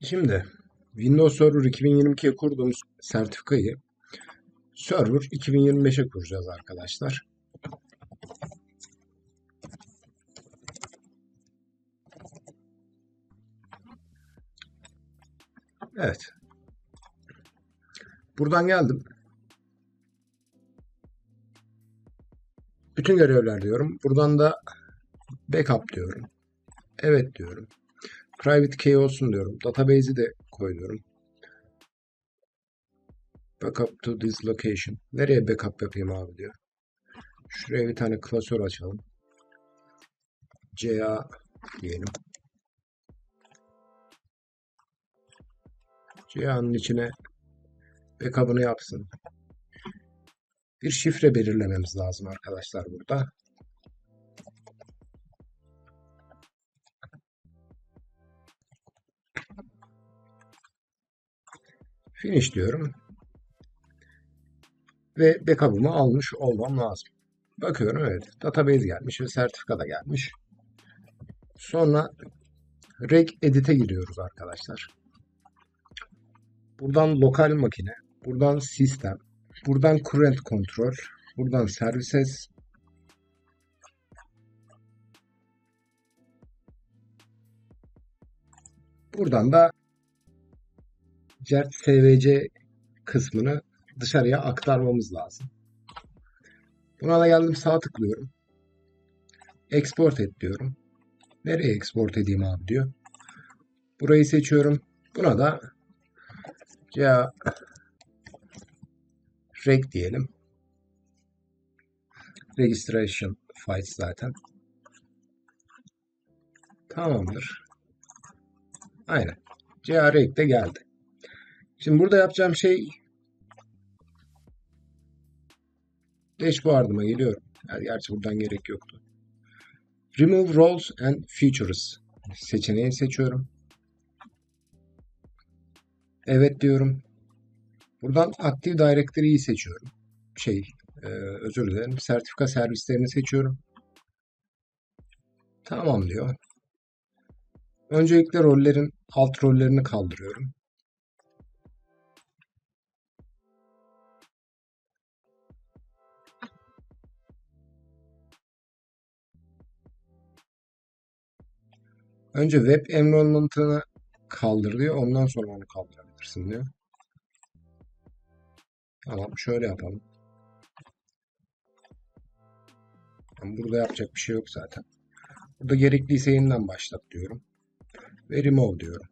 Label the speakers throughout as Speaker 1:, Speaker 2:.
Speaker 1: Şimdi Windows Server 2022'ye kurduğumuz sertifikayı Server 2025'e kuracağız arkadaşlar. Evet. Buradan geldim. Bütün görevler diyorum. Buradan da backup diyorum. Evet diyorum. Private key olsun diyorum. Database'i de koyuyorum. Backup to this location. Nereye backup yapayım abi diyor. Şuraya bir tane klasör açalım. CA diyelim. CA'nın içine backup'ını yapsın. Bir şifre belirlememiz lazım arkadaşlar burada. Finish diyorum. Ve backup'ımı almış olmam lazım. Bakıyorum evet. Database gelmiş ve sertifika da gelmiş. Sonra reg edit'e giriyoruz arkadaşlar. Buradan lokal makine, buradan sistem, buradan current control, buradan services, buradan da CERT SVC kısmını dışarıya aktarmamız lazım. Buna da geldim sağ tıklıyorum. Export et diyorum. Nereye export edeyim abi diyor. Burayı seçiyorum. Buna da ya reg diyelim. Registration files zaten. Tamamdır. Aynen. CREG de geldi. Şimdi burada yapacağım şey dashboard'ıma geliyorum. Yani gerçi buradan gerek yoktu. Remove roles and features seçeneğini seçiyorum. Evet diyorum. Buradan Active Directory'yi seçiyorum. Şey, e, özür dilerim. Sertifika servislerini seçiyorum. Tamam diyor. Öncelikle rollerin alt rollerini kaldırıyorum. Önce web enrollment'ını kaldır diyor. Ondan sonra onu kaldırabilirsin diyor. Tamam şöyle yapalım. Burada yapacak bir şey yok zaten. Burada gerekliyse yeniden başlat diyorum. Ve remove diyorum.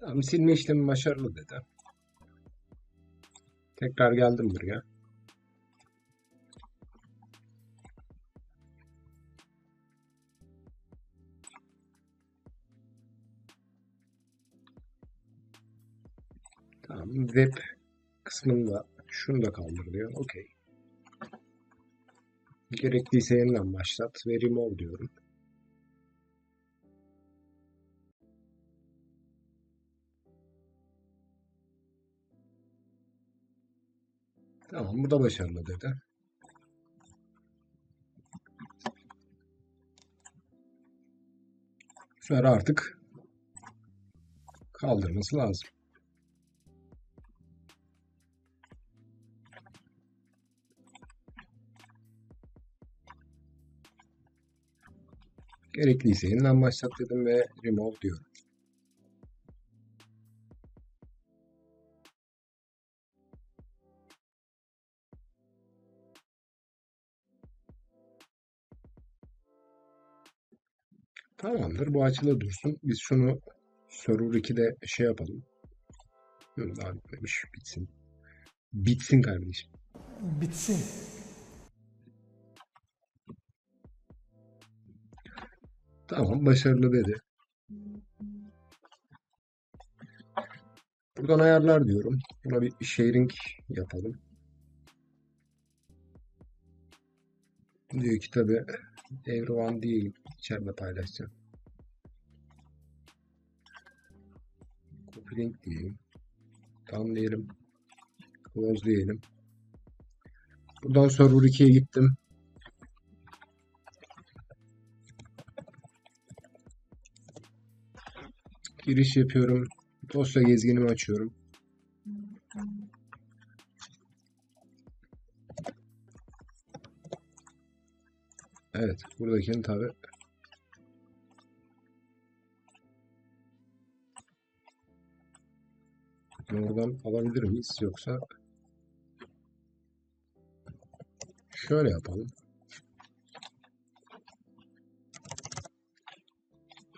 Speaker 1: Tamam silme işlemi başarılı dedi. Tekrar geldim buraya. Tamam. Web kısmında şunu da kaldır diyor. Okey. Gerekliyse yeniden başlat ve remove diyorum. Tamam bu da başarılı dedi. Sefer artık kaldırması lazım. Gerekliyse yeniden başlat dedim ve remove diyorum. Tamamdır. Bu açılı dursun. Biz şunu server 2'de şey yapalım. Yok daha bitmemiş. Bitsin. Bitsin kardeşim.
Speaker 2: Bitsin.
Speaker 1: Tamam. Başarılı dedi. Buradan ayarlar diyorum. Buna bir sharing yapalım. Diyor ki tabi everyone değil. içeride paylaşacağım. Link diyeyim. Tam diyelim. Close diyelim. Buradan server 2'ye gittim. Giriş yapıyorum. Dosya gezginimi açıyorum. Evet, buradakini tabi oradan alabilir miyiz yoksa şöyle yapalım.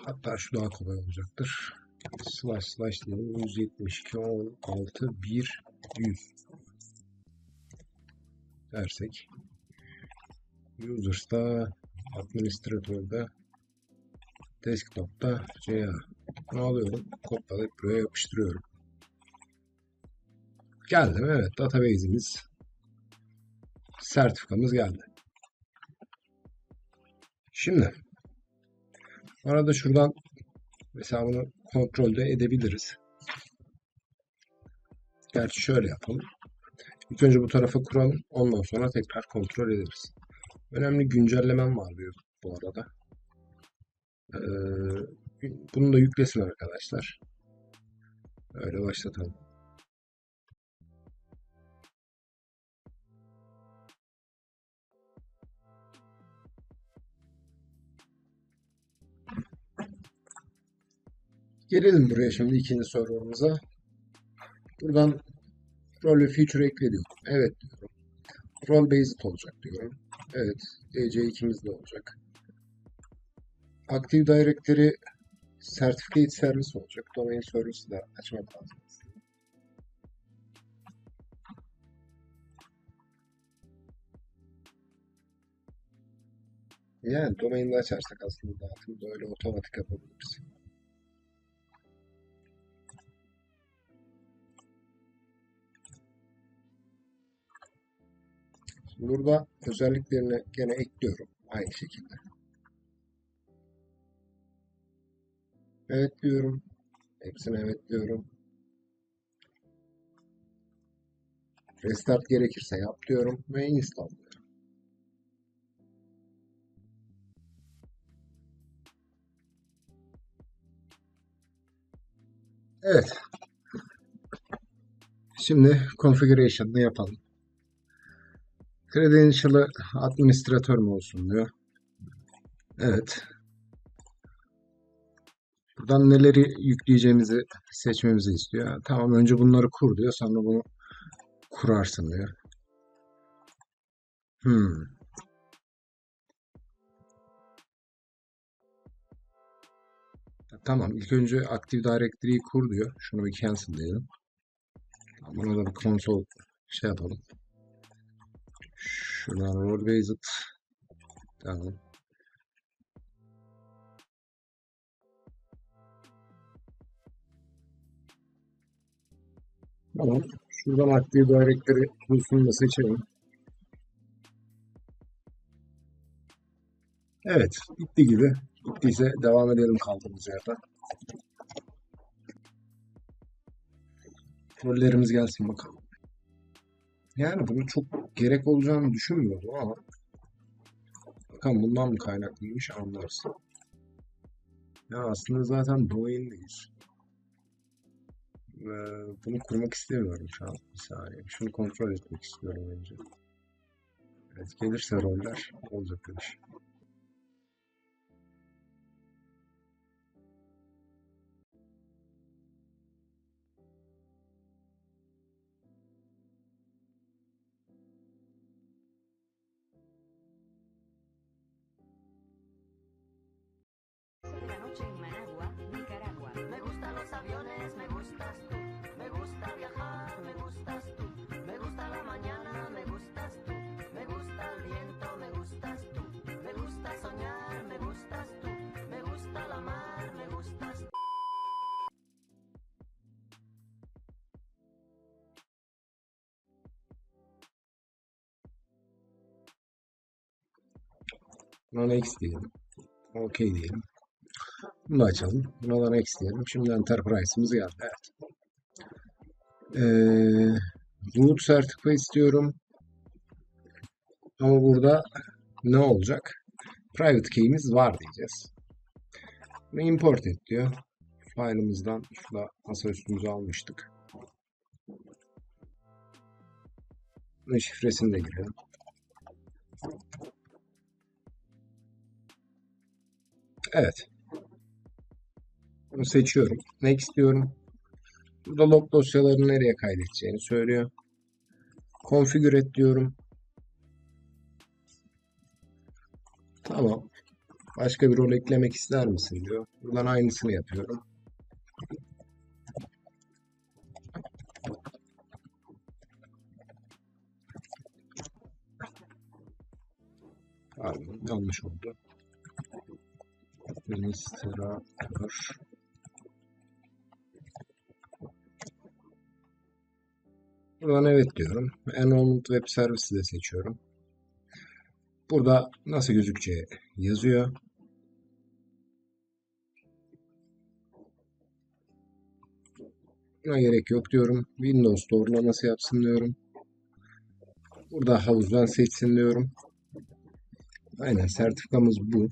Speaker 1: Hatta şu daha kolay olacaktır. Slash slash diyelim 172 16 1 100 dersek Users'ta Administratör'de Desktop'ta CA bunu alıyorum. Kopyalayıp buraya yapıştırıyorum. Geldi mi? Evet. Database'imiz sertifikamız geldi. Şimdi arada şuradan mesela bunu kontrolde edebiliriz. Gerçi şöyle yapalım. İlk önce bu tarafa kuralım. Ondan sonra tekrar kontrol ederiz. Önemli güncellemem var diyor bu arada. Ee, bunu da yüklesin arkadaşlar. Öyle başlatalım. Gelelim buraya şimdi ikinci serverımıza. Buradan rol ve feature ekle diyorum. Evet diyorum. Role based olacak diyorum. Evet. EC2'miz de olacak. Active Directory Certificate Service olacak. Domain Service'i de açmak lazım. Yani domain'i açarsak aslında dağıtımı da öyle otomatik yapabiliriz. Burada özelliklerini gene ekliyorum aynı şekilde. Evet diyorum. Hepsine evet diyorum. Restart gerekirse yap diyorum ve install diyorum. Evet. Şimdi configuration'ını yapalım. Credential'ı administratör mü olsun diyor. Evet. Buradan neleri yükleyeceğimizi seçmemizi istiyor. Tamam önce bunları kur diyor. Sonra bunu kurarsın diyor. Hmm. Tamam ilk önce Active Directory'yi kur diyor. Şunu bir cancel diyelim. Buna da bir konsol şey yapalım. Şuradan role based. Tamam. Tamam. Şuradan Active Directory bulsunu da seçelim. Evet. Bitti gibi. Bittiyse devam edelim kaldığımız yerden. Rollerimiz gelsin bakalım. Yani bunu çok gerek olacağını düşünmüyordum ama bakalım bundan mı kaynaklıymış anlarsın. Ya aslında zaten domain'deyiz. Ve bunu kurmak istemiyorum şu an. Bir saniye. Şunu kontrol etmek istiyorum önce. Evet gelirse roller olacak bir Buna next diyelim. OK diyelim. Bunu açalım. Buna da next diyelim. Şimdi Enterprise'ımız geldi. Evet. Ee, root sertifika istiyorum. Ama burada ne olacak? Private key'imiz var diyeceğiz. Bunu import et diyor. File'ımızdan şurada masaüstümüze almıştık. Bunun şifresini de girelim. Evet. Bunu seçiyorum. Next diyorum. Burada log dosyalarını nereye kaydedeceğini söylüyor. Configure et diyorum. Tamam. Başka bir rol eklemek ister misin diyor. Buradan aynısını yapıyorum. Pardon, yanlış oldu. Administrator. Buradan evet diyorum. Enrollment Web Service'i de seçiyorum. Burada nasıl gözükeceği yazıyor. Buna gerek yok diyorum. Windows doğrulaması yapsın diyorum. Burada havuzdan seçsin diyorum. Aynen sertifikamız bu.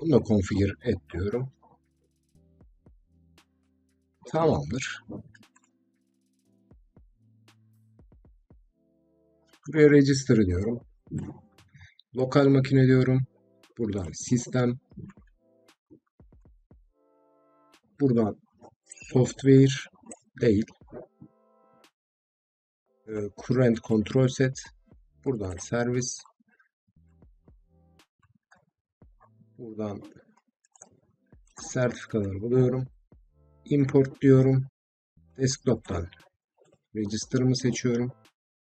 Speaker 1: Bunu da configure et diyorum. Tamamdır. Buraya register diyorum. Lokal makine diyorum. Buradan sistem. Buradan software değil. Ee, Current control set. Buradan servis. Buradan sertifikaları buluyorum. Import diyorum. Desktop'tan register'ımı seçiyorum.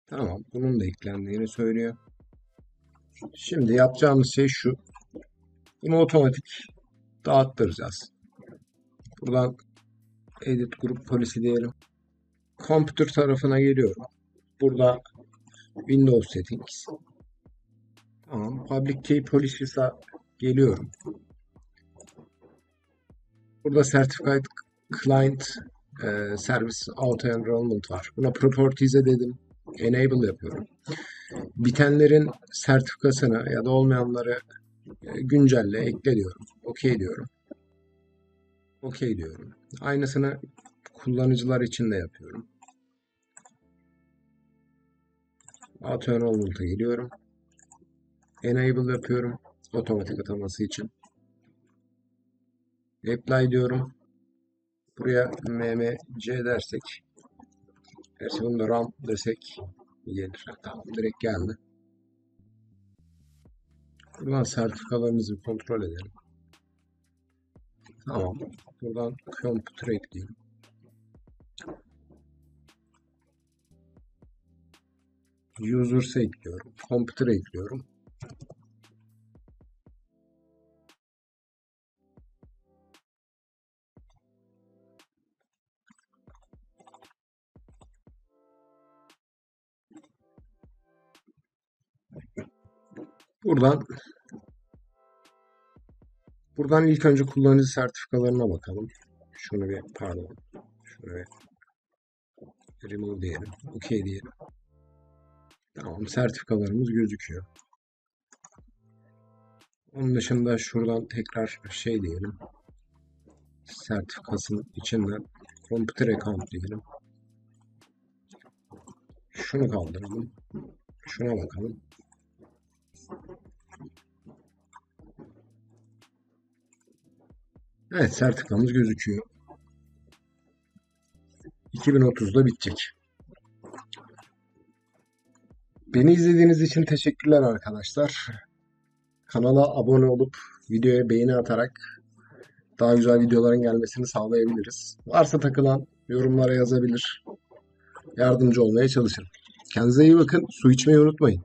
Speaker 1: Tamam. Bunun da eklendiğini söylüyor. Şimdi yapacağımız şey şu. Bunu otomatik dağıttıracağız. Buradan Edit Group Policy diyelim. Computer tarafına geliyorum. Burada Windows Settings. Tamam. Public Key Polices'a geliyorum. Burada Certified Client e, Service Auto Enrollment var. Buna Properties'e dedim. Enable yapıyorum. Bitenlerin sertifikasını ya da olmayanları e, güncelle, ekle diyorum. OK diyorum. OK diyorum. Aynısını kullanıcılar için de yapıyorum. Auto Enrollment'a geliyorum. Enable yapıyorum. Otomatik ataması için. Apply diyorum. Buraya mmc dersek. Gerçi bunu da RAM desek gelir. Tamam direkt geldi. Buradan sertifikalarımızı kontrol edelim. Tamam. Buradan computer ekleyelim. Users'ı ekliyorum. Computer ekliyorum. Buradan buradan ilk önce kullanıcı sertifikalarına bakalım. Şunu bir pardon. Şunu bir remove diyelim. OK diyelim. Tamam sertifikalarımız gözüküyor. Onun dışında şuradan tekrar şey diyelim. Sertifikasının içinden computer account diyelim. Şunu kaldıralım. Şuna bakalım. Evet sertifikamız gözüküyor. 2030'da bitecek. Beni izlediğiniz için teşekkürler arkadaşlar. Kanala abone olup videoya beğeni atarak daha güzel videoların gelmesini sağlayabiliriz. Varsa takılan yorumlara yazabilir. Yardımcı olmaya çalışırım. Kendinize iyi bakın. Su içmeyi unutmayın.